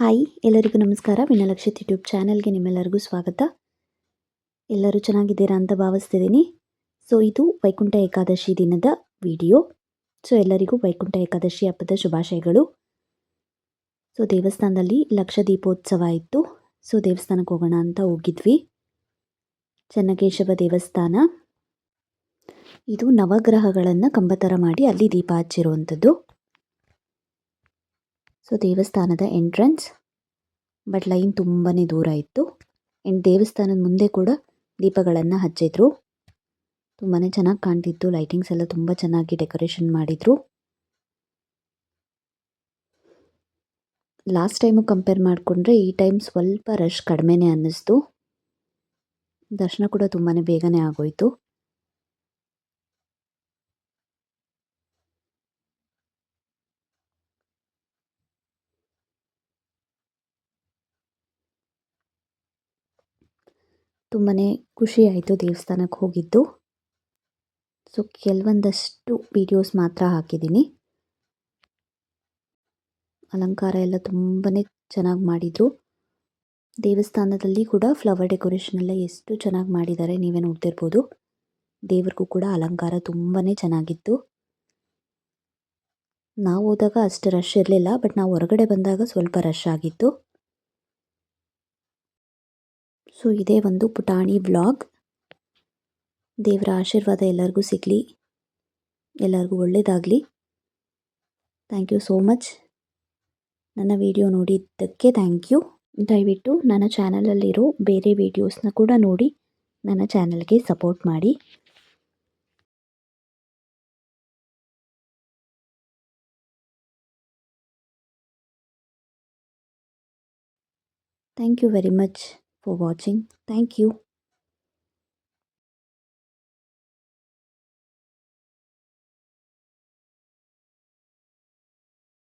Hi, ಎಲ್ಲರಿಗೂ ನಮಸ್ಕಾರ. ವಿನಲಕ್ಷಿತ್ YouTube ಚಾನಲ್ಗೆ ನಿಮ್ಮೆಲ್ಲರಿಗೂ ಸ್ವಾಗತ. ಎಲ್ಲರೂ ಚೆನ್ನಾಗಿದ್ದೀರಾ ಅಂತ ಭಾವಿಸ್ತಿದ್ದೀನಿ. ಸೊ ಇದು ವೈಕುಂಠ ಏಕಾದಶಿ ದಿನದ ವಿಡಿಯೋ. ಸೊ ಎಲ್ಲರಿಗೂ ವೈಕುಂಠ ಏಕಾದಶಿ ಹಬ್ಬದ ಶುಭಾಶಯಗಳು. ಸೊ ದೇವಸ್ಥಾನದಲ್ಲಿ ಲಕ್ಷ ದೀಪೋತ್ಸವ ಇತ್ತು. ಸೊ ದೇವಸ್ಥಾನಕ್ಕೆ ಹೋಗೋಣ ಅಂತ ಹೋಗಿದ್ವಿ. ಚನ್ನಕೇಶವ ದೇವಸ್ಥಾನ. ಇದು ನವಗ್ರಹಗಳನ್ನು ಕಂಬತರ ಮಾಡಿ ಅಲ್ಲಿ ದೀಪ ಹಚ್ಚಿರುವಂಥದ್ದು. ಸೊ ದೇವಸ್ಥಾನದ ಎಂಟ್ರೆನ್ಸ್ ಬಟ್ ಲೈನ್ ತುಂಬಾ ದೂರ ಇತ್ತು. ಆ್ಯಂಡ್ ದೇವಸ್ಥಾನದ ಮುಂದೆ ಕೂಡ ದೀಪಗಳನ್ನು ಹಚ್ಚಿದ್ರು. ತುಂಬಾ ಚೆನ್ನಾಗಿ ಕಾಣ್ತಿತ್ತು ಲೈಟಿಂಗ್ಸ್ ಎಲ್ಲ ತುಂಬ ಚೆನ್ನಾಗಿ ಡೆಕೋರೇಷನ್ ಮಾಡಿದರು. ಲಾಸ್ಟ್ ಟೈಮು ಕಂಪೇರ್ ಮಾಡಿಕೊಂಡ್ರೆ ಈ ಟೈಮ್ ಸ್ವಲ್ಪ ರಶ್ ಕಡಿಮೆನೇ ಅನ್ನಿಸ್ತು. ದರ್ಶನ ಕೂಡ ತುಂಬಾ ಬೇಗನೆ ಆಗೋಯಿತು. ತುಂಬಾ ಖುಷಿ ಆಯಿತು ದೇವಸ್ಥಾನಕ್ಕೆ ಹೋಗಿದ್ದು. ಸೊ ಕೆಲವೊಂದಷ್ಟು ವೀಡಿಯೋಸ್ ಮಾತ್ರ ಹಾಕಿದ್ದೀನಿ. ಅಲಂಕಾರ ಎಲ್ಲ ತುಂಬಾ ಚೆನ್ನಾಗಿ ಮಾಡಿದರು. ದೇವಸ್ಥಾನದಲ್ಲಿ ಕೂಡ ಫ್ಲವರ್ ಡೆಕೋರೇಷನ್ ಎಲ್ಲ ಎಷ್ಟು ಚೆನ್ನಾಗಿ ಮಾಡಿದ್ದಾರೆ ನೀವೇ ನೋಡ್ತಿರ್ಬೋದು. ದೇವ್ರಿಗೂ ಕೂಡ ಅಲಂಕಾರ ತುಂಬಾ ಚೆನ್ನಾಗಿತ್ತು. ನಾವು ಹೋದಾಗ ಅಷ್ಟು ರಶ್ ಇರಲಿಲ್ಲ ಬಟ್ ನಾವು ಹೊರಗಡೆ ಬಂದಾಗ ಸ್ವಲ್ಪ ರಶ್ ಆಗಿತ್ತು. ಸೊ, ಇದೇ ಒಂದು ಪುಟಾಣಿ ಬ್ಲಾಗ್ ದೇವರ ಆಶೀರ್ವಾದ ಎಲ್ಲರಿಗೂ ಸಿಗಲಿ. ಎಲ್ಲರಿಗೂ ಒಳ್ಳೆಯದಾಗಲಿ ಥ್ಯಾಂಕ್ ಯು ಸೋ ಮಚ್. ನನ್ನ ವಿಡಿಯೋ ನೋಡಿದ್ದಕ್ಕೆ ಥ್ಯಾಂಕ್ ಯು. ದಯವಿಟ್ಟು ನನ್ನ ಚಾನಲಲ್ಲಿರೋ ಬೇರೆ ವೀಡಿಯೋಸ್ನ ಕೂಡ ನೋಡಿ. ನನ್ನ ಚಾನಲ್ಗೆ ಸಪೋರ್ಟ್ ಮಾಡಿ. Thank you very much. For watching. Thank you.